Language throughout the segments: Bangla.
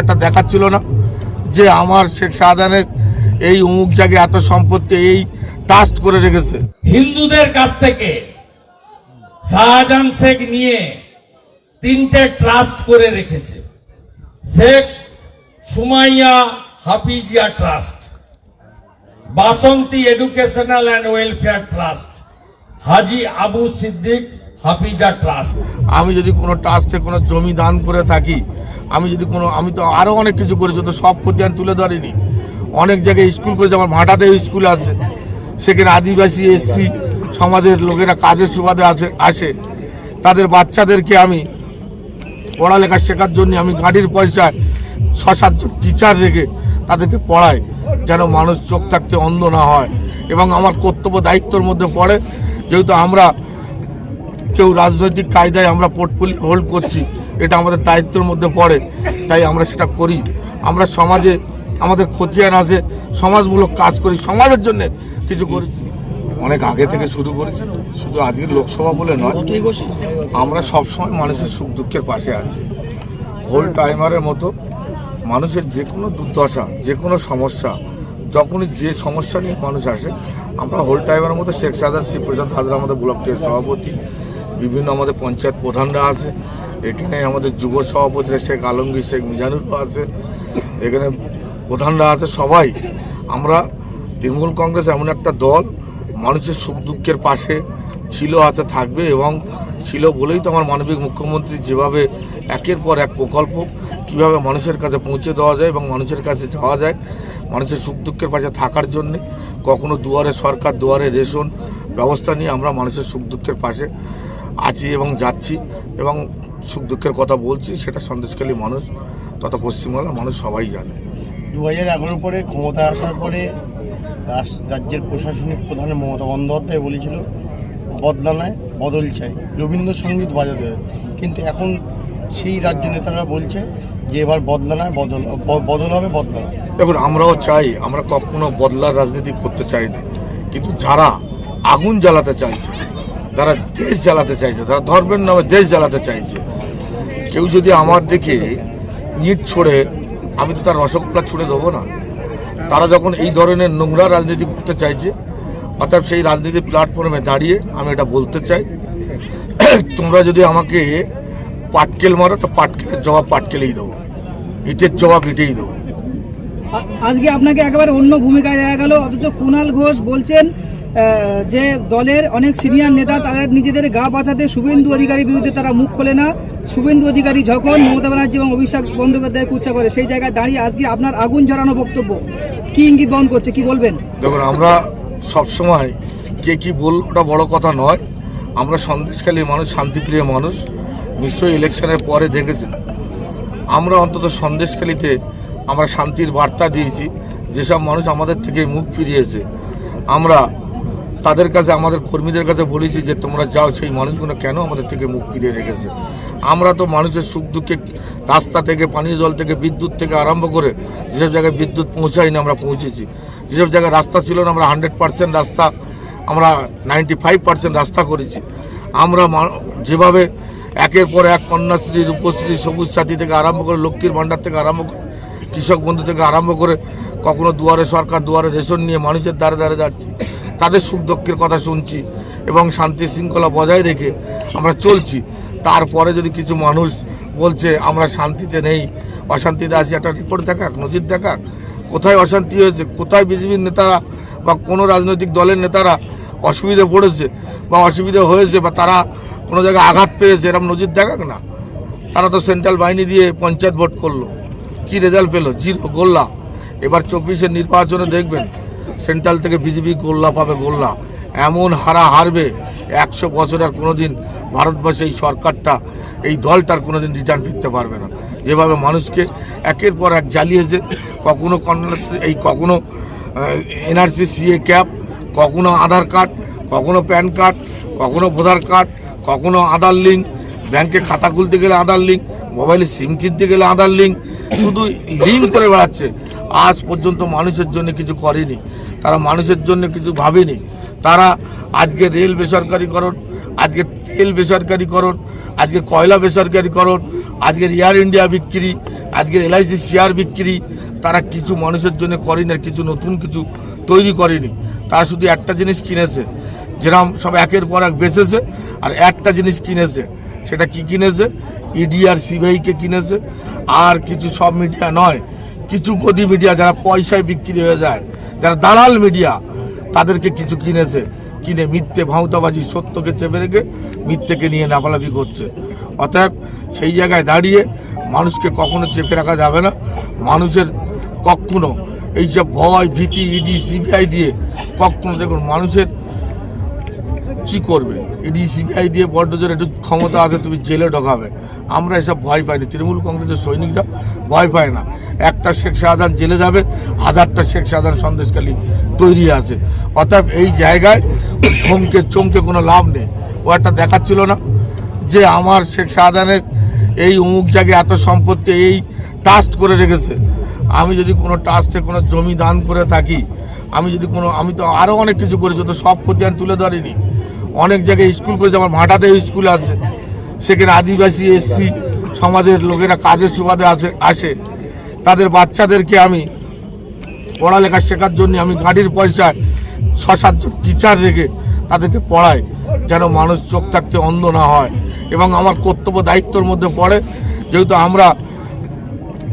একটা দেখাচ্ছিল না যে আমার শেখ শাহজাহানের এই অমুক জায়গায় এত সম্পত্তি এই ট্রাস্ট করে রেখেছে। হিন্দুদের কাছ থেকে শাহজাহান শেখ নিয়ে তিনটে ট্রাস্ট করে রেখেছে। Sheikh Sumaiya Hafizia trust Basanti educational and welfare trust Haji Abu Siddique Hafiza trust আমি যদি কোনো ট্রাস্টে কোনো জমি দান করে থাকি আমি যদি কোনো, আমি তো আরও অনেক কিছু করেছি, তো সব ক্ষতি আমি তুলে ধরিনি। অনেক জায়গায় স্কুল করেছি, আমার ভাটাতেও স্কুল আছে। সেখানে আদিবাসী, এসসি সমাজের লোকেরা কাজের সুবাদে আসে আসে। তাদের বাচ্চাদেরকে আমি পড়ালেখা শেখার জন্য আমি গাড়ির পয়সায় ছ সাতজন টিচার রেখে তাদেরকে পড়াই, যেন মানুষ চোখ থাকতে অন্ধ না হয়। এবং আমার কর্তব্য দায়িত্বর মধ্যে পড়ে, যেহেতু আমরা কেউ রাজনৈতিক কায়দায় আমরা পোর্টফোলিও হোল্ড করছি এটা আমাদের দায়িত্বের মধ্যে পড়ে, তাই আমরা সেটা করি। আমরা সমাজে আমাদের খতিয়ান আছে, সমাজমূলক কাজ করি, সমাজের জন্য কিছু করেছি। অনেক আগে থেকে শুরু করেছি, শুধু আজকের লোকসভা বলে নয়, আমরা সবসময় মানুষের সুখ দুঃখের পাশে আছি। হোল টাইমারের মতো মানুষের যে কোনো দুর্দশা, যে কোনো সমস্যা, যখনই যে সমস্যা নিয়ে মানুষ আসে, আমরা হোল টাইমারের মতো শেখ সাজাদ শিবপ্রসাদ হাজরা আমাদের ব্লকটির সভাপতি, বিভিন্ন আমাদের পঞ্চায়েত প্রধানরা আছে এখানে আমাদের যুব সভাপতিরা শেখ আলমগীর, শেখ মিজানুরও আছে, এখানে প্রধানরা আছে, সবাই। আমরা তৃণমূল কংগ্রেস এমন একটা দল, মানুষের সুখ দুঃখের পাশে ছিল, আছে, থাকবে এবং ছিল বলেই তো আমার মানবিক মুখ্যমন্ত্রী যেভাবে একের পর এক প্রকল্প, কীভাবে মানুষের কাছে পৌঁছে দেওয়া যায় এবং মানুষের কাছে যাওয়া যায়, মানুষের সুখ দুঃখের পাশে থাকার জন্যে। কখনো দুয়ারে সরকার, দুয়ারে রেশন ব্যবস্থা নিয়ে আমরা মানুষের সুখ দুঃখের পাশে আছি এবং যাচ্ছি এবং সুখ দুঃখের কথা বলছি সেটা সন্দেশকালী মানুষ তথা পশ্চিমবাংলার মানুষ সবাই জানে। দু হাজার এগারো পরে ক্ষমতা আসার পরে রাজ্যের প্রশাসনিক প্রধান মমতা বন্দ্যোপাধ্যায় বলেছিল বদলানায় বদল চাই রবীন্দ্রসঙ্গীত বাজাতে হবে। কিন্তু এখন সেই রাজ্য নেতারা বলছে যে এবার বদলা নয় বদল বদল হবে বদলা। দেখুন আমরাও চাই আমরা কখনো বদলার রাজনীতি করতে চাই না কিন্তু যারা আগুন জ্বালাতে চাইছে যারা দেশ জ্বালাতে চাইছে তারা ধর্মের নামে দেশ জ্বালাতে চাইছে, কেউ যদি আমার দিকে ইট ছড়ে, আমি তো তার রসগোল্লা ছুড়ে দেবো না। তারা যখন এই ধরনের নোংরা রাজনীতি করতে চাইছে, অর্থাৎ সেই রাজনীতি প্ল্যাটফর্মে দাঁড়িয়ে আমি এটা বলতে চাই, তোমরা যদি আমাকে পাটকেল মারো, তো পাটকেলের জবাব পাটকেলেই দেবো। ইটের জবাব ইটেই দেবো। আজকে আপনাকে একেবারে অন্য ভূমিকায় দেখা গেল, অথচ কুণাল ঘোষ বলছেন যে দলের অনেক সিনিয়র নেতা, তারা নিজেদের গা বাঁচাতে শুভেন্দু অধিকারীর বিরুদ্ধে তারা মুখ খোলে না। শুভেন্দু অধিকারী যখন মমতা ব্যানার্জি এবং অভিষেক বন্দ্যোপাধ্যায় কুৎসা করে, সেই জায়গায় দাঁড়িয়ে আজকে আপনার আগুন ঝরানো বক্তব্য কি ইঙ্গিত বহন করছে, কি বলবেন? দেখুন, আমরা সবসময় কে কি বলল ওটা বড় কথা নয়। আমরা সন্দেশখালী মানুষ, শান্তিপ্রিয় মানুষ, নিশ্চয়ই ইলেকশনের পরে দেখেছেন। আমরা অন্তত সন্দেশখালীতে আমরা শান্তির বার্তা দিয়েছি। যেসব মানুষ আমাদের থেকে মুখ ফিরিয়েছে, আমরা তাদের কাছে, আমাদের কর্মীদের কাছে বলেছি যে, তোমরা যাও সেই মানুষগুলো কেন আমাদের থেকে মুখ ফিরিয়ে রেখেছে? আমরা তো মানুষের সুখ দুঃখে রাস্তা থেকে, পানীয় জল থেকে, বিদ্যুৎ থেকে আরম্ভ করে যেসব জায়গায় বিদ্যুৎ পৌঁছায়নি আমরা পৌঁছেছি। যেসব জায়গায় রাস্তা ছিল না, আমরা হান্ড্রেড পার্সেন্ট রাস্তা, আমরা নাইনটি ফাইভ পার্সেন্ট রাস্তা করেছি। আমরা যেভাবে একের পর এক কন্যাশ্রী, রূপশ্রী, সবুজ সাথী থেকে আরম্ভ করে, লক্ষ্মীর ভাণ্ডার থেকে আরম্ভ করে, কৃষক বন্ধু থেকে আরম্ভ করে, কখনো দুয়ারে সরকার, দুয়ারে রেশন নিয়ে মানুষের দ্বারে দ্বারে যাচ্ছি। তাদের সুখ দুঃখের কথা শুনছি এবং শান্তি শৃঙ্খলা বজায় রেখে আমরা চলছি। তারপরে যদি কিছু মানুষ বলছে, আমরা শান্তিতে নেই, অশান্তিতে আছি, একটা রিপোর্ট দেখাক নজির দেখাক। কোথায় অশান্তি হয়েছে, কোথায় বিজেপির নেতারা বা কোনো রাজনৈতিক দলের নেতারা অসুবিধে পড়েছে বা অসুবিধে হয়েছে বা তারা কোনো জায়গায় আঘাত পেয়েছে, এরকম নজির দেখাক না। তারা তো সেন্ট্রাল বাহিনী দিয়ে পঞ্চায়েত ভোট করল। কি রেজাল্ট পেল? জিরো, গোল্লা। এবার চব্বিশের নির্বাচনে দেখবেন সেন্ট্রাল থেকে বিজেপি গোল্লা পাবে গোল্লা। এমন হারা হারবে, একশো বছর আর কোনোদিন ভারতবর্ষে এই সরকারটা, এই দলটার কোনো দিন রিটার্ন ফিরতে পারবে না। যেভাবে মানুষকে একের পর এক জ্বালিয়েছে, কখনো কন্যাশ্রী, এই কখনো এনআরসি, সিএ ক্যাপ, কখনো আধার কার্ড, কখনো প্যান কার্ড, কখনো ভোটার কার্ড, কখনো আধার লিঙ্ক। ব্যাংকে খাতা খুলতে গেলে আধার লিঙ্ক, মোবাইলে সিম কিনতে গেলে আধার লিঙ্ক। শুধু লিঙ্ক করে বেড়াচ্ছে আজ পর্যন্ত মানুষের জন্য কিছু করেনি, তারা মানুষের জন্য কিছু ভাবেনি। তারা আজকে রেল বেসরকারিকরণ, আজকে তেল বেসরকারিকরণ, আজকে কয়লা বেসরকারিকরণ, আজকের এয়ার ইন্ডিয়া বিক্রি, আজকের এলআইসি শেয়ার বিক্রি, তারা কিছু মানুষের জন্য করেনি আর কিছু নতুন কিছু তৈরি করেনি। তারা শুধু একটা জিনিস কিনেছে যেরকম সব একের পর এক বেচেছে, আর একটা জিনিস কিনেছে, সেটা কি কিনেছে? ইডি আর সিবিআইকে কিনেছে, আর কিছু সব মিডিয়া নয় কিছু গদি মিডিয়া যারা পয়সায় বিক্রি হয়ে যায়, যারা দালাল মিডিয়া তাদেরকে কিছু কিনেছে। কিনে মিথ্যে ভাঁওতাবাজি সত্যকে চেপে রেখে মিথ্যেকে নিয়ে লাফালাফি করছে। অতএব সেই জায়গায় দাঁড়িয়ে মানুষকে কখনো চেপে রাখা যাবে না। মানুষের কখনো এই যে ভয়, ভীতি, ইডি, সিবিআই দিয়ে কখনো দেখুন মানুষের কি করবে? ইডি, সিবিআই দিয়ে বড্ড জোরে একটু ক্ষমতা আছে, তুমি জেলে ঢোকাবে। আমরা এসব ভয় পাইনি। তৃণমূল কংগ্রেসের সৈনিকরা ভয় পায় না। একটা শেখ শাহজাহান জেলে যাবে হাজারটা শেখ শাহজাহান সন্দেশকালী তৈরি আছে। অর্থাৎ এই জায়গায় ধমকে, চমকে কোনো লাভ নেই। ও একটা দেখাচ্ছিল না যে আমার শেখ শাহজাহানের এই অমুক জায়গায় এত সম্পত্তি এই ট্রাস্ট করে রেখেছে। আমি যদি কোনো ট্রাস্টে কোনো জমি দান করে থাকি, আমি যদি কোনো, আমি তো আরও অনেক কিছু করেছি, তো সব ক্ষতি আমি তুলে ধরিনি। অনেক জায়গায় স্কুল করেছি, আমার ভাটাতে স্কুল আছে। সেখানে আদিবাসী, এসসি সমাজের লোকেরা কাজের সুবাদে আসে আসে। তাদের বাচ্চাদেরকে আমি পড়ালেখা শেখার জন্য আমি গাড়ির পয়সায় ছ সাতজন টিচার রেখে তাদেরকে পড়াই, যেন মানুষ চোখ থাকতে অন্ধ না হয়। এবং আমার কর্তব্য দায়িত্বর মধ্যে পড়ে, যেহেতু আমরা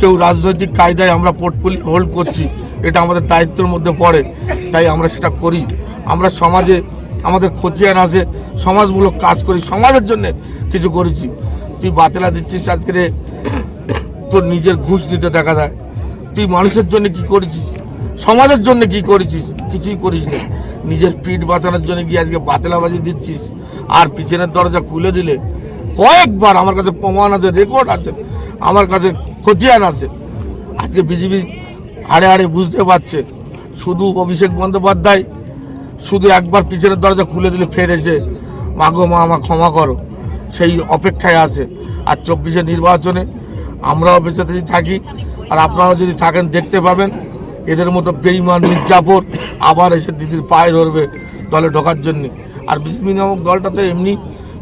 কেউ রাজনৈতিক কায়দায় আমরা পোর্টফোলিও হোল্ড করছি, এটা আমাদের দায়িত্বের মধ্যে পড়ে, তাই আমরা সেটা করি। আমরা সমাজে, আমাদের খতিয়ান আছে, সমাজমূলক কাজ করি, সমাজের জন্য কিছু করেছি। তুই বাতেলা দিচ্ছিস আজকে তোর নিজের ঘুষ দিতে দেখা যায়। তুই মানুষের জন্য কি করেছিস? সমাজের জন্য কি করেছিস? কিছুই করিস না। নিজের পিঠ বাঁচানোর জন্য গিয়ে আজকে বাতেলাবাজি দিচ্ছিস? আর পিছনের দরজা খুলে দিলে কয়েকবার আমার কাছে প্রমাণ আছে রেকর্ড আছে, আমার কাছে খতিয়ান আছে। আজকে বিজেপি হাড়ে হাড়ে বুঝতে পারছে। শুধু অভিষেক বন্দ্যোপাধ্যায়, শুধু একবার পিছনের দরজা খুলে দিলে ফের এসে মাগো মা আমা ক্ষমা করো। সেই অপেক্ষায় আছে। আর চব্বিশে নির্বাচনে আমরাও বেঁচে থাকি আর আপনারাও যদি থাকেন, দেখতে পাবেন। এদের মতো বেইমান মির্জাফর আবার এসে দিদির পায়ে ধরবে দলে ঢোকার জন্যে। আর বিজেপি নামক দলটা তো এমনি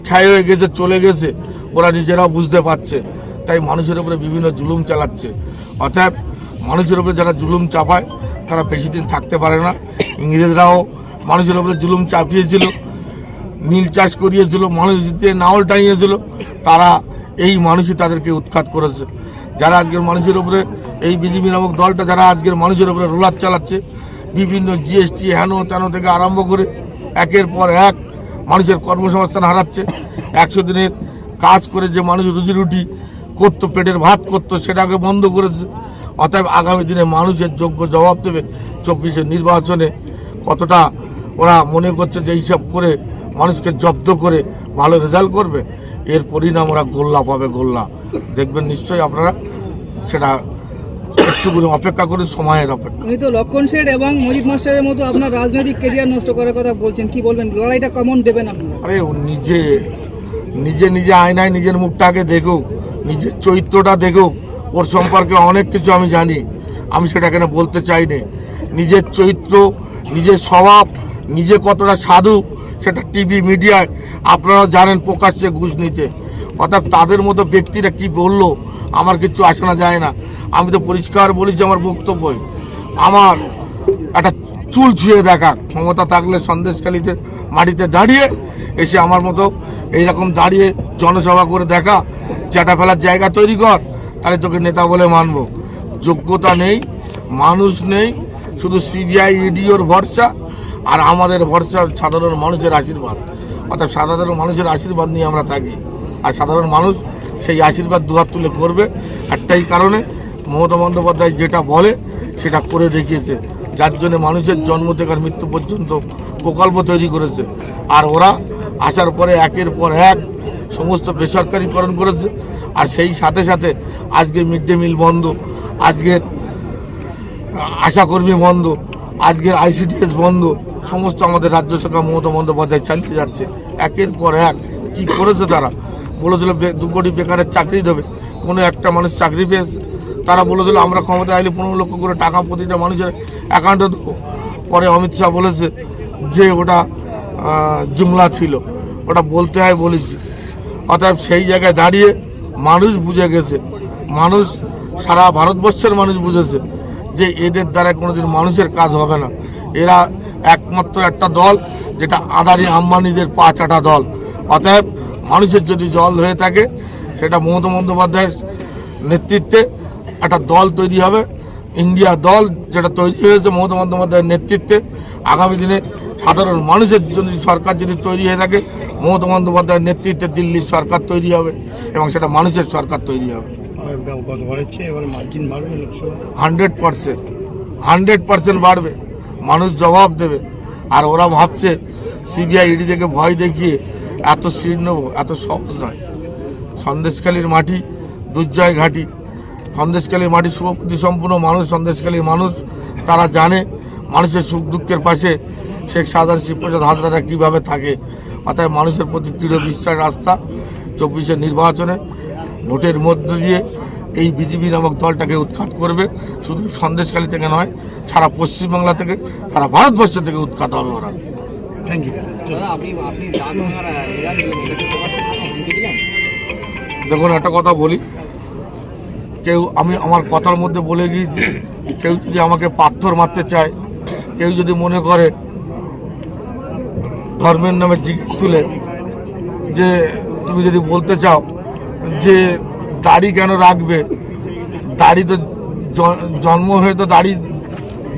ক্ষয় হয়ে গেছে, চলে গেছে। ওরা নিজেরাও বুঝতে পারছে। তাই মানুষের উপরে বিভিন্ন জুলুম চালাচ্ছে। অতএব মানুষের উপরে যারা জুলুম চাপায়, তারা বেশি দিন থাকতে পারে না। ইংরেজরাও মানুষের উপরে জুলুম চাপিয়েছিল, নীল চাষ করিয়েছিল, মানুষ দিয়ে নাওল টাঙিয়েছিল, তারা এই মানুষই তাদেরকে উৎখাত করেছে। যারা আজকের মানুষের উপরে, এই বিজেপি নামক দলটা যারা আজকের মানুষের উপরে রোলার চালাচ্ছে, বিভিন্ন জিএসটি হেন তেন থেকে আরম্ভ করে একের পর এক মানুষের কর্মসংস্থান হারাচ্ছে। একশো দিনের কাজ করে যে মানুষ রুজি রুটি করতো, পেটের ভাত করতো, সেটাকে বন্ধ করেছে। অতএব আগামী দিনে মানুষের যোগ্য জবাব দেবে চব্বিশের নির্বাচনে। কতটা ওরা মনে করছে যে এইসব করে মানুষকে জব্দ করে ভালো রেজাল্ট করবে? এর পরিণাম ওরা গোল্লা পাবে গোল্লা। দেখবেন নিশ্চয়ই আপনারা সেটা একটু অপেক্ষা করে সময়ের অপেক্ষা। উনি তো লক্ষণ শেঠ এবং মজিদ মাস্টারের মতো আপনার রাজনৈতিক কেরিয়ার নষ্ট করার কথা বলছেন কি বলবেন? লড়াইটা কেমন দেবেন আপনারা? আরে নিজে নিজে নিজে আয়নায় নিজের মুখটাকে দেখুক নিজের চরিত্রটা দেখুক ওর সম্পর্কে অনেক কিছু আমি জানি। আমি সেটা কেন বলতে চাই না নিজের চরিত্র নিজের স্বভাব নিজে কতটা সাধু সেটা টিভি মিডিয়ায় আপনারা জানেন প্রকাশ্যে ঘুষ নিতে। অর্থাৎ তাদের মতো ব্যক্তিরা কি বলল, আমার কিছু আসে না যায় না। আমি তো পরিষ্কার বলেছি আমার বক্তব্যই। আমার একটা চুল ছুঁয়ে দেখা ক্ষমতা থাকলে সন্দেশকালীতে মাটিতে দাঁড়িয়ে এসে আমার মতো এইরকম দাঁড়িয়ে জনসভা করে দেখা, চ্যাটা ফেলার জায়গা তৈরি কর, তাহলে তোকে নেতা বলে মানব। যোগ্যতা নেই, মানুষ নেই, শুধু সিবিআই, ইডিওর ভরসা আর আমাদের ভরসা সাধারণ মানুষের আশীর্বাদ। অর্থাৎ সাধারণ মানুষের আশীর্বাদ নিয়ে আমরা থাকি। আর সাধারণ মানুষ সেই আশীর্বাদ দুহাত তুলে করবে। একটাই কারণে মমতা বন্দ্যোপাধ্যায় যেটা বলে, সেটা করে দেখিয়েছে। যার জন্য মানুষের জন্ম থেকে আর মৃত্যু পর্যন্ত প্রকল্প তৈরি করেছে। আর ওরা আসার পরে একের পর এক সমস্ত বেসরকারিকরণ করেছে। আর সেই সাথে সাথে আজকে মিড ডে মিল বন্ধ আজকের আশাকর্মী বন্ধ আজকের আইসিডিএস বন্ধ, সমস্ত আমাদের রাজ্য সরকার মমতা বন্দ্যোপাধ্যায় চালিয়ে যাচ্ছে। একের পর এক কি করেছে তারা? বলেছিল দু কোটি বেকারের চাকরি দেবে। কোনো একটা মানুষ চাকরি পেয়েছে। তারা বলেছিল, আমরা ক্ষমতা আইলে পনেরো লক্ষ করে টাকা প্রতিটা মানুষের অ্যাকাউন্টে দেবো। পরে অমিত শাহ বলেছে যে ওটা জুমলা ছিল। ওটা বলতে হয় বলেছি। অতএব সেই জায়গায় দাঁড়িয়ে মানুষ বুঝে গেছে। মানুষ, সারা ভারতবর্ষের মানুষ বুঝেছে যে এদের দ্বারা কোনোদিন মানুষের কাজ হবে না। এরা একমাত্র একটা দল। যেটা আদানি আম্বানিদের পা চাটা দল। অতএব মানুষের যদি জল হয়ে থাকে সেটা মমতা বন্দ্যোপাধ্যায়ের নেতৃত্বে একটা দল তৈরি হবে ইন্ডিয়া দল যেটা তৈরি হয়েছে মমতা বন্দ্যোপাধ্যায়ের নেতৃত্বে। আগামী দিনে সাধারণ মানুষের জন্য সরকার যদি তৈরি হয়ে থাকে মমতা বন্দ্যোপাধ্যায়ের নেতৃত্বে দিল্লির সরকার তৈরি হবে এবং সেটা মানুষের সরকার তৈরি হবে। হান্ড্রেড পারসেন্ট হান্ড্রেড পারসেন্ট বাড়বে। মানুষ জবাব দেবে। আর ওরা ভাবছে, সিবিআই ইডি থেকে ভয় দেখিয়ে এত সিট নেব, এত সহজ নয়। সন্দেশখালীর মাটি, দুর্জয় ঘাটি। সন্দেশখালীর মাটি শুভপতি সম্পূর্ণ মানুষ, সন্দেশখালীর মানুষ, তারা জানে। মানুষের সুখ দুঃখের পাশে শেখ সাধারণ শিবপ্রসাদ হাজরারা কীভাবে থাকে। অর্থাৎ মানুষের প্রতি দৃঢ় বিশ্বাস, আস্থা, চব্বিশের নির্বাচনে, ভোটের মধ্য দিয়ে এই বিজেপি নামক দলটাকে উৎখাত করবে। শুধু সন্দেশখালী থেকে নয় সারা পশ্চিমবাংলা থেকে সারা ভারতবর্ষ থেকে উৎখাত হবে ওরা। থ্যাংক ইউ দেখুন একটা কথা বলি। কেউ আমি আমার কথার মধ্যে বলে গিয়েছি কেউ যদি আমাকে পাথর মারতে চায় কেউ যদি মনে করে ধর্মের নামে জিজ্ঞেস তুলে যে তুমি যদি বলতে চাও যে দাড়ি কেন রাখবে? দাড়ি তো জন্ম হয়ে তো দাড়ি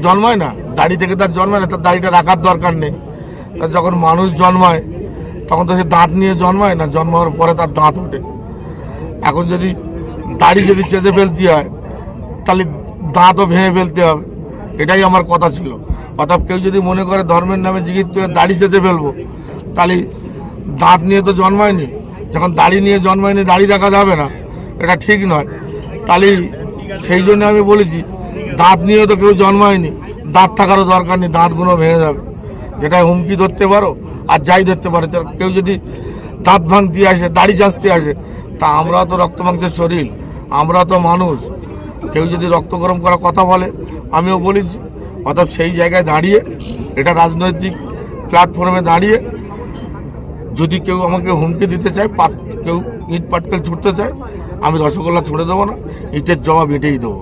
জন্মায় না। দাড়ি থেকে তার জন্মায় না, তার দাড়িটা রাখার দরকার নেই। তার যখন মানুষ জন্মায়, তখন তো সে দাঁত নিয়ে জন্মায় না, জন্মানোর পরে তার দাঁত ওঠে। এখন যদি দাড়ি যদি চেঁচে ফেলতে হয়, তাহলে দাঁতও ভেঙে ফেলতে হবে। এটাই আমার কথা ছিল। অর্থাৎ কেউ যদি মনে করে ধর্মের নামে করে দাড়ি চেঁচে ফেলব, তাহলে দাঁত নিয়ে তো জন্মায়নি। যখন দাড়ি নিয়ে জন্মায়নি, দাড়ি রাখা যাবে না। এটা ঠিক নয়। তাহলে সেই জন্য আমি বলেছি, দাঁত নিয়ে তো কেউ জন্মায়নি, দাঁত থাকারও দরকার নেই, দাঁতগুলো ভেঙে যাবে। যেটা হুমকি ধরতে পারো আর যাই ধরতে পারো কেউ যদি দাঁত ভাঙতে আসে, দাড়ি চাঁচতে আসে, তা আমরা তো রক্ত মাংসের শরীর, আমরা তো মানুষ। কেউ যদি রক্ত গরম করা কথা বলে, আমিও বলেছি, অর্থাৎ সেই জায়গায় দাঁড়িয়ে, এটা রাজনৈতিক প্ল্যাটফর্মে দাঁড়িয়ে, যদি কেউ আমাকে হুমকি দিতে চায়, পাট, কেউ ইট পাটকেল ছুটতে চায় আমি রসগোল্লা ছুঁড়ে দেবো না ইটের জবাব ইটেই দেবো।